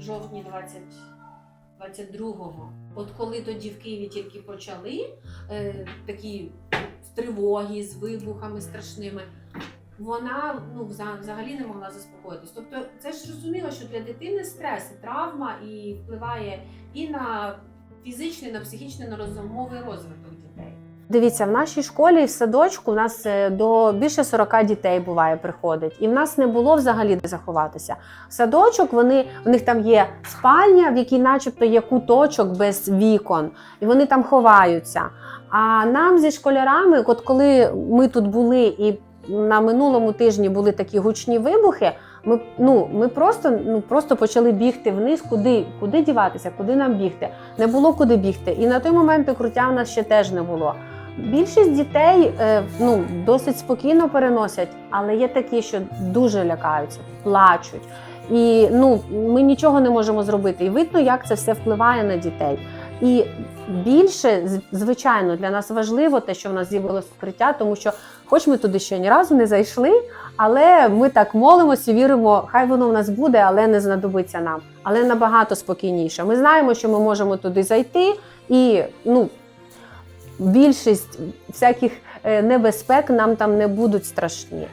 жовтні 20, 22-го. От коли тоді в Києві тільки почали е, такі тривоги з вибухами страшними, вона ну, вза- взагалі не могла заспокоїтись. Тобто, це ж зрозуміло, що для дитини стрес, і травма і впливає і на фізичний, на психічний, на розумовий розвиток дітей. Дивіться, в нашій школі в садочку у нас е, до більше 40 дітей буває приходить, і в нас не було взагалі де заховатися. Садочок вони в них там є спальня, в якій, начебто, є куточок без вікон, і вони там ховаються. А нам зі школярами, от коли ми тут були і на минулому тижні були такі гучні вибухи. Ми, ну, ми просто, ну, просто почали бігти вниз, куди, куди діватися, куди нам бігти. Не було куди бігти. І на той момент укриття в нас ще теж не було. Більшість дітей е, ну, досить спокійно переносять, але є такі, що дуже лякаються, плачуть. І ну, ми нічого не можемо зробити. І видно, як це все впливає на дітей. І більше, звичайно, для нас важливо те, що в нас з'явилось укриття, тому що, хоч ми туди ще ні разу не зайшли, але ми так молимося, віримо, хай воно в нас буде, але не знадобиться нам. Але набагато спокійніше. Ми знаємо, що ми можемо туди зайти, і ну, більшість всяких е, небезпек нам там не будуть страшні.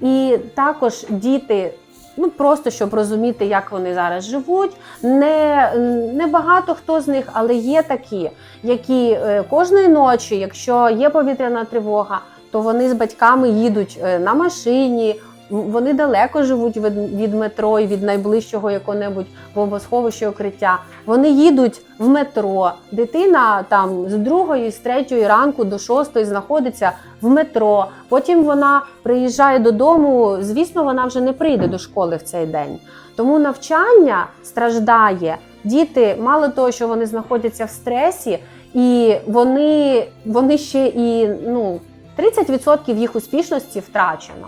І також діти. Ну просто щоб розуміти, як вони зараз живуть. Не, не багато хто з них, але є такі, які е, кожної ночі, якщо є повітряна тривога, то вони з батьками їдуть е, на машині. Вони далеко живуть від метро і від найближчого якого-небудь бомбосховища укриття. Вони їдуть в метро. Дитина там з другої, з третьої ранку до шостої знаходиться в метро. Потім вона приїжджає додому. Звісно, вона вже не прийде до школи в цей день. Тому навчання страждає. Діти, мало того, що вони знаходяться в стресі, і вони, вони ще і ну, 30% їх успішності втрачено.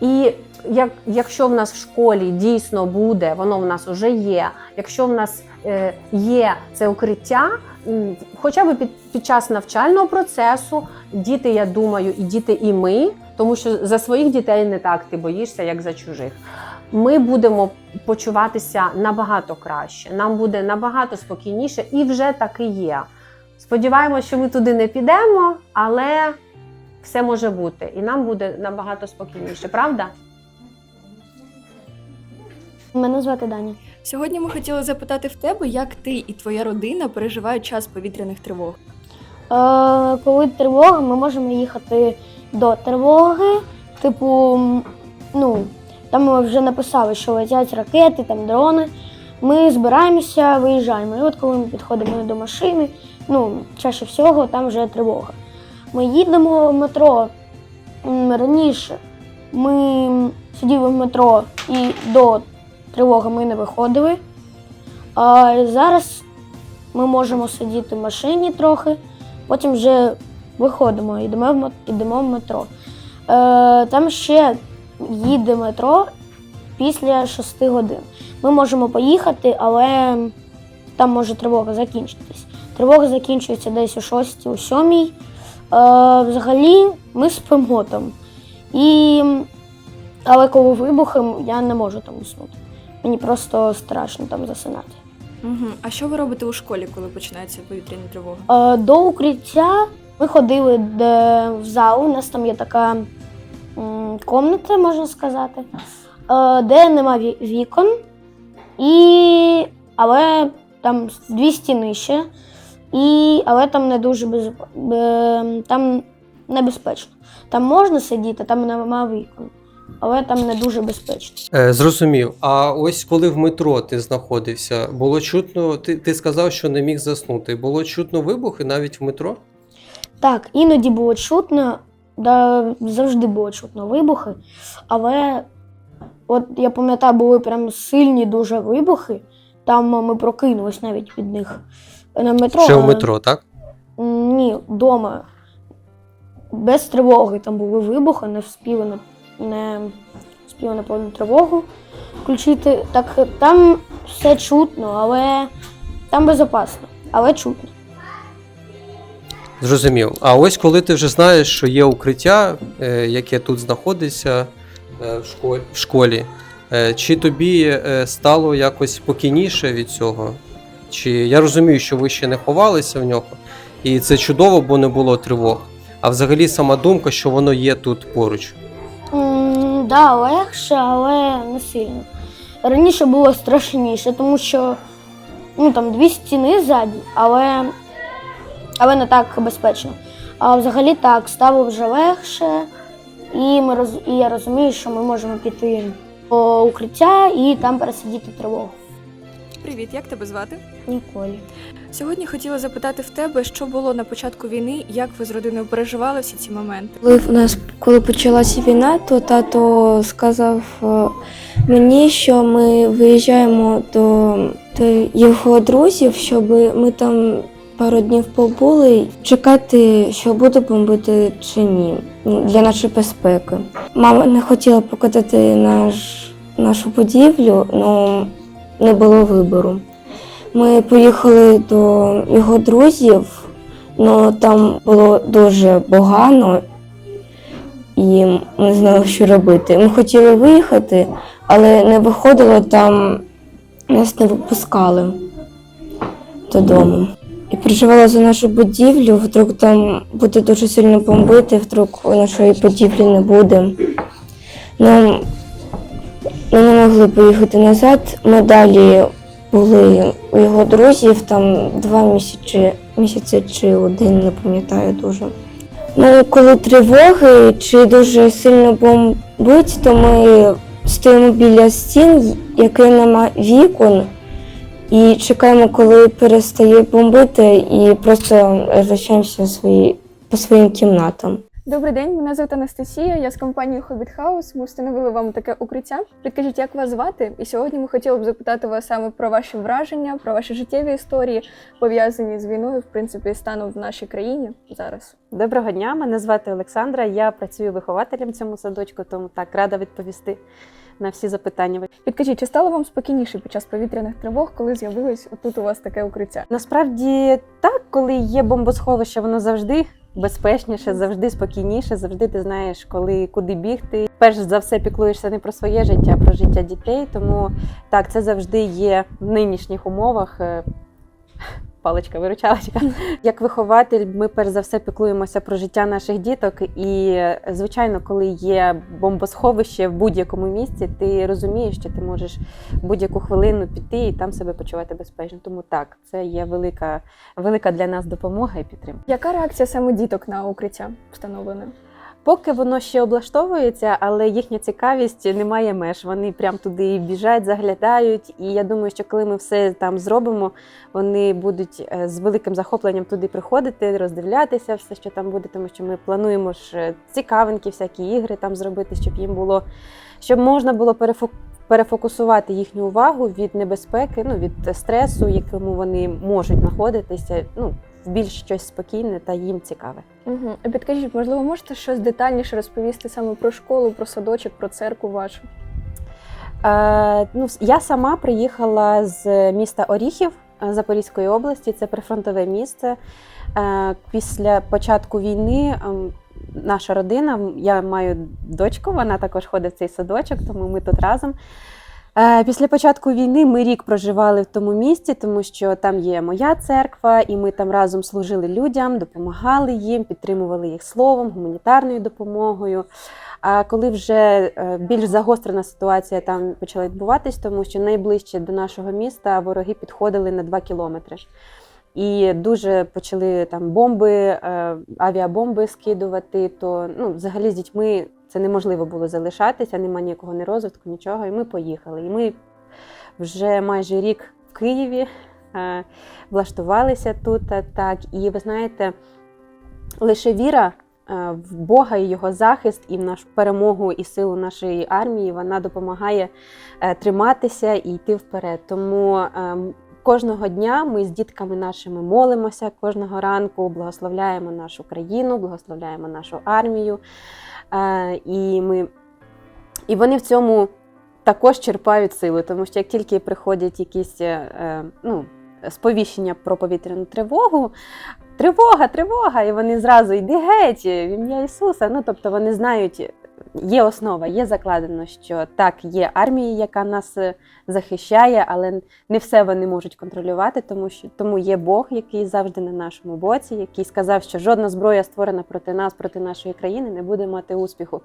І як, якщо в нас в школі дійсно буде, воно в нас вже є. Якщо в нас е, є це укриття, хоча б під, під час навчального процесу, діти, я думаю, і діти, і ми, тому що за своїх дітей не так ти боїшся, як за чужих. Ми будемо почуватися набагато краще, нам буде набагато спокійніше, і вже так і є. Сподіваємося, що ми туди не підемо, але все може бути, і нам буде набагато спокійніше, правда? Мене звати Даня. Сьогодні ми хотіли запитати в тебе, як ти і твоя родина переживають час повітряних тривог. Е, коли тривога, ми можемо їхати до тривоги. Типу, ну, там ми вже написали, що летять ракети, там дрони. Ми збираємося, виїжджаємо. І от коли ми підходимо до машини, ну, чаще всього там вже тривога. Ми їдемо в метро раніше. Ми сиділи в метро і до тривоги ми не виходили. А зараз ми можемо сидіти в машині трохи, потім вже виходимо, йдемо в, метро. Е, там ще їде метро після 6 годин. Ми можемо поїхати, але там може тривога закінчитись. Тривога закінчується десь о 6, о 7. Е, взагалі ми спимо там. І... Але коли вибухи, я не можу там уснути. Мені просто страшно там засинати. Угу. А що ви робите у школі, коли починається повітряна тривога? Е, До укриття ми ходили де, в зал. У нас там є така м, комната, можна сказати, е, де нема вікон, і, але там дві стіни ще, і, але там не дуже без, бе- там небезпечно. Там можна сидіти, там нема вікон, але там не дуже безпечно. Е, зрозумів. А ось коли в метро ти знаходився, було чутно, ти, ти сказав, що не міг заснути. Було чутно вибухи навіть в метро? Так, іноді було чутно, да, завжди було чутно вибухи, але от я пам'ятаю, були прям сильні дуже вибухи. Там ми прокинулись навіть від них на метро. Ще в метро, так? М, Ні, вдома. Без тривоги там були вибухи, не вспіли на не вспіли на повну тривогу включити. Так там все чутно, але там безпечно, але чутно. Зрозумів. А ось коли ти вже знаєш, що є укриття, е, яке тут знаходиться е, в школі, в школі, Е, Чи тобі е, стало якось спокійніше від цього? Чи я розумію, що ви ще не ховалися в нього, і це чудово, бо не було тривог. А взагалі сама думка, що воно є тут поруч. М, да, легше, але не сильно. Раніше було страшніше, тому що ну, там дві стіни ззаді, але, але не так безпечно. А взагалі так, стало вже легше, і, ми роз, і я розумію, що ми можемо піти по укриття і там пересидіти тривогу. Привіт, як тебе звати? Ніколи. Сьогодні хотіла запитати в тебе, що було на початку війни, як ви з родиною переживали всі ці моменти. Коли в нас коли почалася війна, то тато сказав е, мені, що ми виїжджаємо до, до його друзів, щоб ми там пару днів побули, чекати, що буде бомбити чи ні, ну, для нашої безпеки. Мама не хотіла покидати наш, нашу будівлю, але не було вибору. Ми поїхали до його друзів. Ну там було дуже погано, і не знали, що робити. Ми хотіли виїхати, але не виходило там, нас не випускали додому. І переживала за нашу будівлю, вдруг там буде дуже сильно бомбити, вдруг нашої будівлі не буде. Ну, могли поїхати назад. Ми далі були у його друзів там два місяці, місяці чи один, не пам'ятаю дуже. Ну, коли тривоги чи дуже сильно бомбить, то ми стоїмо біля стін, який нема вікон, і чекаємо, коли перестає бомбити, і просто розвертаємося свої, по своїм кімнатам. Добрий день, мене звати Анастасія. Я з компанії Hobbit House. Ми встановили вам таке укриття. Підкажіть, як вас звати? І сьогодні ми хотіли б запитати вас саме про ваші враження, про ваші життєві історії, пов'язані з війною, в принципі, станом в нашій країні зараз. Доброго дня, мене звати Олександра. Я працюю вихователем в цьому садочку, тому так рада відповісти на всі запитання. Підкажіть, чи стало вам спокійніше під час повітряних тривог, коли з'явилось отут у вас таке укриття? Насправді так, коли є бомбосховище, воно завжди безпечніше, завжди спокійніше, завжди ти знаєш, коли куди бігти. Перш за все піклуєшся не про своє життя, а про життя дітей. Тому так, це завжди є в нинішніх умовах. Паличка, виручалочка. Як вихователь, ми перш за все піклуємося про життя наших діток. І, звичайно, коли є бомбосховище в будь-якому місці, ти розумієш, що ти можеш будь-яку хвилину піти і там себе почувати безпечно. Тому так, це є велика, велика для нас допомога і підтримка. Яка реакція саме діток на укриття встановлене? Поки воно ще облаштовується, але їхня цікавість не має меж. Вони прям туди біжать, заглядають. І я думаю, що коли ми все там зробимо, вони будуть е, з великим захопленням туди приходити, роздивлятися все, що там буде, тому що ми плануємо ж е, цікавинки, всякі ігри там зробити, щоб їм було, щоб можна було перефо- перефокусувати їхню увагу від небезпеки, ну від стресу, якому вони можуть знаходитися. Ну більш щось спокійне та їм цікаве. Угу. Підкажіть, можливо, можете щось детальніше розповісти саме про школу, про садочок, про церкву вашу? Е, ну, я сама приїхала з міста Оріхів е, Запорізької області. Це прифронтове місце. Е, після початку війни ем, наша родина, я маю дочку, вона також ходить в цей садочок, тому ми тут разом. Е, Після початку війни ми рік проживали в тому місті, тому що там є моя церква, і ми там разом служили людям, допомагали їм, підтримували їх словом, гуманітарною допомогою. А коли вже е, більш загострена ситуація там почала відбуватись, тому що найближче до нашого міста вороги підходили на 2 кілометри. І дуже почали там бомби, е, авіабомби скидувати. То ну, взагалі з дітьми це неможливо було залишатися, немає ніякого не розвитку, нічого. І ми поїхали. І ми вже майже рік в Києві е, влаштувалися тут. е, Так, і ви знаєте, лише віра е, в Бога і його захист, і в нашу перемогу і силу нашої армії вона допомагає триматися і йти вперед. Тому кожного дня ми з дітками нашими молимося, кожного ранку благословляємо нашу країну, благословляємо нашу армію. Е, І ми і вони в цьому також черпають силу, тому що як тільки приходять якісь е, е, ну, сповіщення про повітряну тривогу, тривога, тривога, і вони зразу йди геть, в ім'я Ісуса. Ну, тобто вони знають, є основа, є закладено, що так, є армія, яка нас е, захищає, але не все вони можуть контролювати, тому що тому є Бог, який завжди на нашому боці, який сказав, що жодна зброя створена проти нас, проти нашої країни, не буде мати успіху.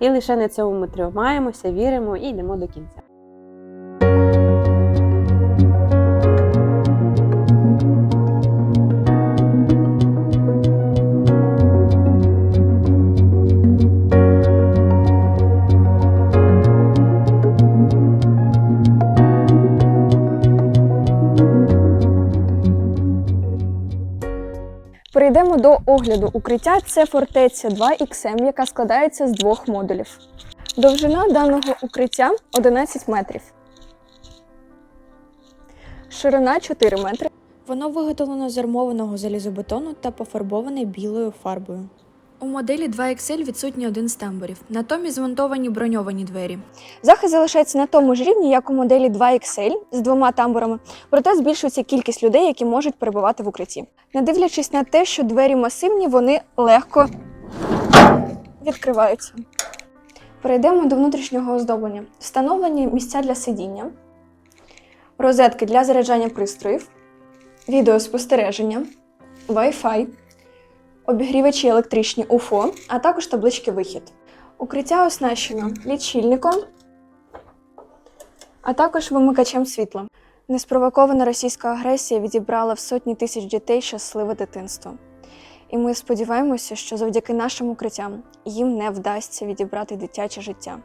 І лише на цьому ми тримаємося, віримо і йдемо до кінця. Перейдемо до огляду укриття. Це фортеця 2XM, яка складається з двох модулів. Довжина даного укриття 11 метрів. Ширина 4 метри. Воно виготовлено з армованого залізобетону та пофарбоване білою фарбою. У моделі 2XL відсутній один з тамбурів, натомість змонтовані броньовані двері. Захист залишається на тому ж рівні, як у моделі 2XL з двома тамбурами, проте збільшується кількість людей, які можуть перебувати в укритті. Не дивлячись на те, що двері масивні, вони легко відкриваються. Перейдемо до внутрішнього оздоблення. Встановлені місця для сидіння, розетки для заряджання пристроїв, відеоспостереження, Wi-Fi, обігрівачі електричні УФО, а також таблички вихід. Укриття оснащено лічильником, а також вимикачем світла. Неспровокована російська агресія відібрала в сотні тисяч дітей щасливе дитинство. І ми сподіваємося, що завдяки нашим укриттям їм не вдасться відібрати дитяче життя.